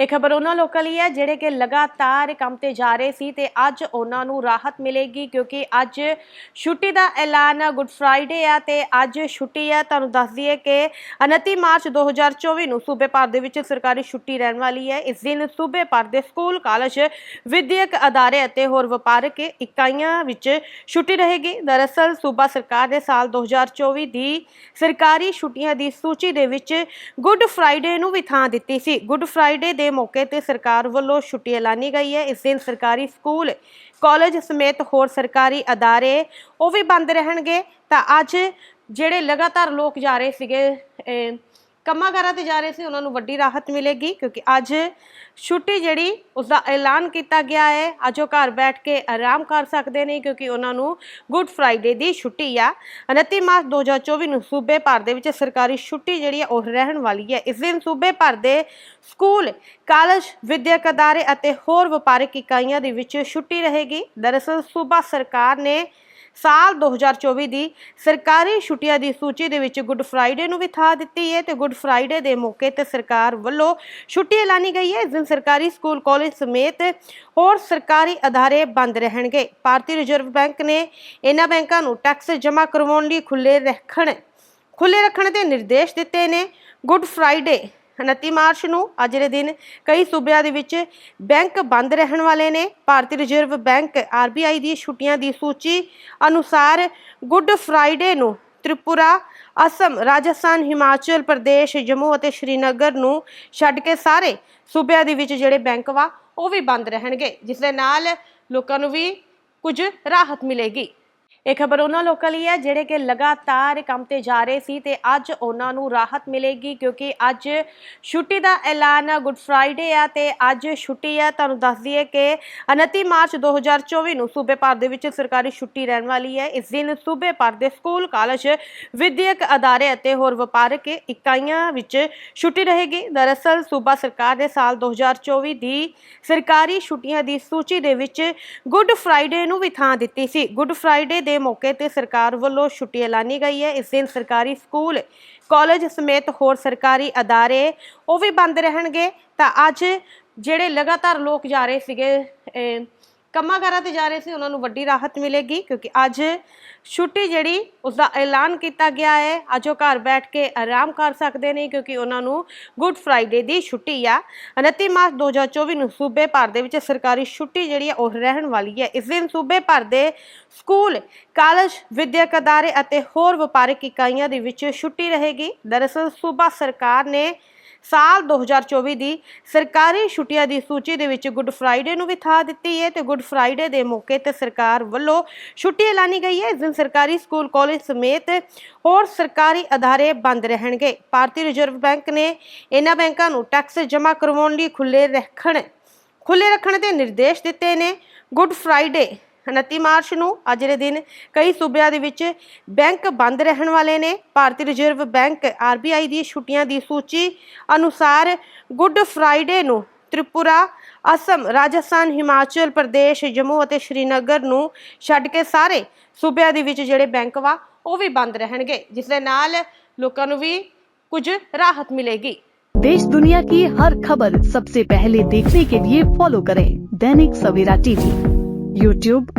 ਇਹ ਖਬਰ ਉਹਨਾਂ ਲੋਕਾਂ ਲਈ ਹੈ, ਜਿਹੜੇ ਕਿ ਲਗਾਤਾਰ ਕੰਮ ਤੇ ਜਾ ਰਹੇ ਸੀ ਤੇ ਅੱਜ ਉਹਨਾਂ ਨੂੰ ਰਾਹਤ ਮਿਲੇਗੀ ਕਿਉਂਕਿ ਅੱਜ ਛੁੱਟੀ ਦਾ ਐਲਾਨ ਗੁੱਡ ਫਰਾਈਡੇ ਆ ਤੇ ਅੱਜ ਛੁੱਟੀ ਹੈ ਤੁਹਾਨੂੰ ਦੱਸ ਦਈਏ ਕਿ 29 ਮਾਰਚ 2024 ਨੂੰ ਸੂਬੇ ਭਰ ਦੇ ਵਿੱਚ ਸਰਕਾਰੀ ਛੁੱਟੀ ਰਹਿਣ ਵਾਲੀ ਹੈ। ਇਸ ਦਿਨ ਸੂਬੇ ਭਰ ਦੇ ਸਕੂਲ, ਕਾਲਜ, ਵਿਦਿਅਕ ਅਦਾਰੇ ਅਤੇ ਹੋਰ ਵਪਾਰਕ ਇਕਾਈਆਂ ਵਿੱਚ ਛੁੱਟੀ ਰਹੇਗੀ। ਦਰਅਸਲ ਸੂਬਾ ਸਰਕਾਰ ਨੇ ਸਾਲ 2024 ਦੀ ਸਰਕਾਰੀ ਛੁੱਟੀਆਂ ਦੀ ਸੂਚੀ ਦੇ ਵਿੱਚ ਗੁੱਡ ਫਰਾਈਡੇ ਨੂੰ ਵੀ ਥਾਂ ਦਿੱਤੀ ਸੀ। ਗੁੱਡ ਫਰਾਈਡੇ ਦੇ ਮੌਕੇ ਤੇ ਸਰਕਾਰ ਵੱਲੋਂ ਛੁੱਟੀ ਐਲਾਨੀ ਗਈ ਹੈ। ਇਸ ਦਿਨ ਸਰਕਾਰੀ ਸਕੂਲ ਕਾਲਜ ਸਮੇਤ ਹੋਰ ਸਰਕਾਰੀ ਅਦਾਰੇ ਉਹ ਵੀ ਬੰਦ ਰਹਿਣਗੇ। ਤਾਂ ਅੱਜ ਜਿਹੜੇ ਲਗਾਤਾਰ ਲੋਕ ਜਾ ਰਹੇ ਸੀਗੇ ਅਹ, ਕੰਮਾਂ ਕਾਰਾਂ ਤੇ ਜਾ ਰਹੇ ਸੀ, ਉਹਨਾਂ ਨੂੰ ਵੱਡੀ ਰਾਹਤ ਮਿਲੇਗੀ ਕਿਉਂਕਿ ਅੱਜ ਛੁੱਟੀ ਜਿਹੜੀ ਉਸ ਦਾ ਐਲਾਨ ਕੀਤਾ ਗਿਆ ਹੈ। ਅੱਜ ਉਹ ਘਰ ਬੈਠ ਕੇ ਆਰਾਮ ਕਰ ਸਕਦੇ ਨੇ ਕਿਉਂਕਿ ਉਹਨਾਂ ਨੂੰ ਗੁੱਡ ਫਰਾਈਡੇ ਦੀ ਛੁੱਟੀ ਆ। 29 ਮਾਰਚ 2024 ਨੂੰ ਸੂਬੇ ਭਰ ਦੇ ਵਿੱਚ ਸਰਕਾਰੀ ਛੁੱਟੀ ਜਿਹੜੀ ਹੈ ਉਹ ਰਹਿਣ ਵਾਲੀ ਹੈ। ਇਸ ਦਿਨ ਸੂਬੇ ਭਰ ਦੇ ਸਕੂਲ, ਕਾਲਜ, ਵਿਦਿਅਕ ਅਦਾਰੇ ਅਤੇ ਹੋਰ ਵਪਾਰਕ ਇਕਾਈਆਂ ਦੇ ਵਿੱਚ ਛੁੱਟੀ ਰਹੇਗੀ। ਦਰਅਸਲ ਸੂਬਾ ਸਰਕਾਰ ਨੇ ਸਾਲ 2024 ਦੀ ਸਰਕਾਰੀ ਛੁੱਟੀਆਂ ਦੀ ਸੂਚੀ ਦੇ ਵਿੱਚ ਗੁੱਡ ਫਰਾਈਡੇ ਨੂੰ ਵੀ ਥਾਂ ਦਿੱਤੀ ਹੈ ਤੇ ਗੁੱਡ ਫਰਾਈਡੇ ਦੇ ਮੌਕੇ ਤੇ ਸਰਕਾਰ ਵੱਲੋਂ ਛੁੱਟੀ ਐਲਾਨੀ ਗਈ ਹੈ। ਇਸ ਦਿਨ ਸਰਕਾਰੀ ਸਕੂਲ, ਕਾਲਜ ਸਮੇਤ ਹੋਰ ਸਰਕਾਰੀ ਅਦਾਰੇ ਬੰਦ ਰਹਿਣਗੇ। ਭਾਰਤੀ ਰਿਜ਼ਰਵ ਬੈਂਕ ਨੇ ਇਹਨਾਂ ਬੈਂਕਾਂ ਨੂੰ ਟੈਕਸ ਜਮ੍ਹਾਂ ਕਰਵਾਉਣ ਲਈ ਖੁੱਲੇ ਰੱਖਣ ਖੁੱਲੇ ਰੱਖਣ ਦੇ ਨਿਰਦੇਸ਼ ਦਿੱਤੇ ਨੇ। ਗੁੱਡ ਫਰਾਈਡੇ 29 ਮਾਰਚ ਨੂੰ ਅੱਜ ਦੇ ਦਿਨ ਕਈ ਸੂਬਿਆਂ ਦੇ ਵਿੱਚ ਬੈਂਕ ਬੰਦ ਰਹਿਣ ਵਾਲੇ ਨੇ। ਭਾਰਤੀ ਰਿਜ਼ਰਵ ਬੈਂਕ ਆਰਬੀਆਈ ਦੀ ਛੁੱਟੀਆਂ ਦੀ ਸੂਚੀ ਅਨੁਸਾਰ ਗੁੱਡ ਫਰਾਈਡੇ ਨੂੰ ਤ੍ਰਿਪੁਰਾ, ਅਸਮ, ਰਾਜਸਥਾਨ, ਹਿਮਾਚਲ ਪ੍ਰਦੇਸ਼, ਜੰਮੂ ਅਤੇ ਸ਼੍ਰੀਨਗਰ ਨੂੰ ਛੱਡ ਕੇ ਸਾਰੇ ਸੂਬਿਆਂ ਦੇ ਵਿੱਚ ਜਿਹੜੇ ਬੈਂਕ ਵਾ ਉਹ ਵੀ ਬੰਦ ਰਹਿਣਗੇ। ਜਿਸ ਦੇ ਨਾਲ ਲੋਕਾਂ ਨੂੰ ਵੀ ਕੁਝ ਰਾਹਤ ਮਿਲੇਗੀ। ਇਹ ਖਬਰ ਉਹਨਾਂ ਲੋਕਾਂ ਲਈ ਹੈ, ਜਿਹੜੇ ਕਿ ਲਗਾਤਾਰ ਕੰਮ ਤੇ ਜਾ ਰਹੇ ਸੀ ਤੇ ਅੱਜ ਉਹਨਾਂ ਨੂੰ ਰਾਹਤ ਮਿਲੇਗੀ ਕਿਉਂਕਿ ਅੱਜ ਛੁੱਟੀ ਦਾ ਐਲਾਨ ਗੁੱਡ ਫਰਾਈਡੇ ਆ ਤੇ ਅੱਜ ਛੁੱਟੀ ਹੈ ਤੁਹਾਨੂੰ ਦੱਸ ਦਈਏ ਕਿ 29 ਮਾਰਚ 2024 ਨੂੰ ਸੂਬੇ ਭਰ ਦੇ ਵਿੱਚ ਸਰਕਾਰੀ ਛੁੱਟੀ ਰਹਿਣ ਵਾਲੀ ਹੈ। ਇਸ ਦਿਨ ਸੂਬੇ ਭਰ ਦੇ ਸਕੂਲ, ਕਾਲਜ, ਵਿਦਿਅਕ ਅਦਾਰੇ ਅਤੇ ਹੋਰ ਵਪਾਰਕ ਇਕਾਈਆਂ ਵਿੱਚ ਛੁੱਟੀ ਰਹੇਗੀ। ਦਰਅਸਲ ਸੂਬਾ ਸਰਕਾਰ ਨੇ ਸਾਲ 2024 ਦੀ ਸਰਕਾਰੀ ਛੁੱਟੀਆਂ ਦੀ ਸੂਚੀ ਦੇ ਵਿੱਚ ਗੁੱਡ ਫਰਾਈਡੇ ਨੂੰ ਵੀ ਥਾਂ ਦਿੱਤੀ ਸੀ। ਗੁੱਡ ਫਰਾਈਡੇ ਦੇ ਮੌਕੇ ਤੇ ਸਰਕਾਰ ਵੱਲੋਂ ਛੁੱਟੀ ਐਲਾਨੀ ਗਈ ਹੈ। ਇਸ ਦਿਨ ਸਰਕਾਰੀ ਸਕੂਲ ਕਾਲਜ ਸਮੇਤ ਹੋਰ ਸਰਕਾਰੀ ਅਦਾਰੇ ਉਹ ਵੀ ਬੰਦ ਰਹਿਣਗੇ। ਤਾਂ ਅੱਜ ਜਿਹੜੇ ਲਗਾਤਾਰ ਲੋਕ ਜਾ ਰਹੇ ਸੀਗੇ ਅਹ, ਕੰਮਾਂ ਕਾਰਾਂ ਤੇ ਜਾ ਰਹੇ ਸੀ, ਉਹਨਾਂ ਨੂੰ ਵੱਡੀ ਰਾਹਤ ਮਿਲੇਗੀ, ਕਿਉਂਕਿ ਅੱਜ ਛੁੱਟੀ ਜਿਹੜੀ ਉਸ ਦਾ ਐਲਾਨ ਕੀਤਾ ਗਿਆ ਹੈ। ਅੱਜ ਉਹ ਘਰ ਬੈਠ ਕੇ ਆਰਾਮ ਕਰ ਸਕਦੇ ਨੇ, ਕਿਉਂਕਿ ਉਹਨਾਂ ਨੂੰ ਗੁੱਡ ਫਰਾਈਡੇ ਦੀ ਛੁੱਟੀ ਆ। 29 ਮਾਰਚ 2024 ਨੂੰ ਸੂਬੇ ਭਰ ਦੇ ਵਿੱਚ ਸਰਕਾਰੀ ਛੁੱਟੀ ਜਿਹੜੀ ਹੈ ਉਹ ਰਹਿਣ ਵਾਲੀ ਹੈ ਇਸ ਦਿਨ ਸੂਬੇ ਭਰ ਦੇ ਸਕੂਲ, ਕਾਲਜ, ਵਿਦਿਅਕ ਅਦਾਰੇ ਅਤੇ ਹੋਰ ਵਪਾਰਕ ਇਕਾਈਆਂ ਦੇ ਵਿੱਚ ਛੁੱਟੀ ਰਹੇਗੀ। ਦਰਅਸਲ ਸੂਬਾ ਸਰਕਾਰ ਨੇ ਸਾਲ 2024 ਦੀ ਸਰਕਾਰੀ ਛੁੱਟੀਆਂ ਦੀ ਸੂਚੀ ਦੇ ਵਿੱਚ ਗੁੱਡ ਫਰਾਈਡੇ ਨੂੰ ਵੀ ਥਾਂ ਦਿੱਤੀ ਹੈ ਤੇ ਗੁੱਡ ਫਰਾਈਡੇ ਦੇ ਮੌਕੇ ਤੇ ਸਰਕਾਰ ਵੱਲੋਂ ਛੁੱਟੀ ਐਲਾਨੀ ਗਈ ਹੈ ਇਸ ਦਿਨ ਸਰਕਾਰੀ ਸਕੂਲ, ਕਾਲਜ ਸਮੇਤ ਹੋਰ ਸਰਕਾਰੀ ਅਦਾਰੇ ਬੰਦ ਰਹਿਣਗੇ। ਭਾਰਤੀ ਰਿਜ਼ਰਵ ਬੈਂਕ ਨੇ ਇਹਨਾਂ ਬੈਂਕਾਂ ਨੂੰ ਟੈਕਸ ਜਮ੍ਹਾਂ ਕਰਵਾਉਣ ਲਈ ਖੁੱਲੇ ਰੱਖਣ ਖੁੱਲੇ ਰੱਖਣ ਦੇ ਨਿਰਦੇਸ਼ ਦਿੱਤੇ ਨੇ। ਗੁੱਡ ਫਰਾਈਡੇ 29 ਮਾਰਚ ਨੂੰ ਅੱਜ ਦੇ ਦਿਨ ਕਈ ਸੂਬਿਆਂ ਦੇ ਵਿੱਚ ਬੈਂਕ ਬੰਦ ਰਹਿਣ ਵਾਲੇ ਨੇ ਭਾਰਤੀ ਰਿਜ਼ਰਵ ਬੈਂਕ ਆਰਬੀਆਈ ਦੀ ਛੁੱਟੀਆਂ ਦੀ ਸੂਚੀ ਅਨੁਸਾਰ ਗੁੱਡ ਫਰਾਈਡੇ ਨੂੰ ਤ੍ਰਿਪੁਰਾ ਅਸਮ ਰਾਜਸਥਾਨ ਹਿਮਾਚਲ ਪ੍ਰਦੇਸ਼ ਜੰਮੂ ਅਤੇ ਸ਼੍ਰੀਨਗਰ ਨੂੰ ਛੱਡ ਕੇ ਸਾਰੇ ਸੂਬਿਆਂ ਦੇ ਵਿੱਚ ਜਿਹੜੇ ਬੈਂਕ ਵਾ ਉਹ ਵੀ ਬੰਦ ਰਹਿਣਗੇ ਜਿਸ ਦੇ ਨਾਲ ਲੋਕਾਂ ਨੂੰ ਵੀ ਕੁਝ ਰਾਹਤ ਮਿਲੇਗੀ देश दुनिया की हर खबर सबसे पहले देखने के लिए फॉलो करें दैनिक सवेरा टीवी यूट्यूब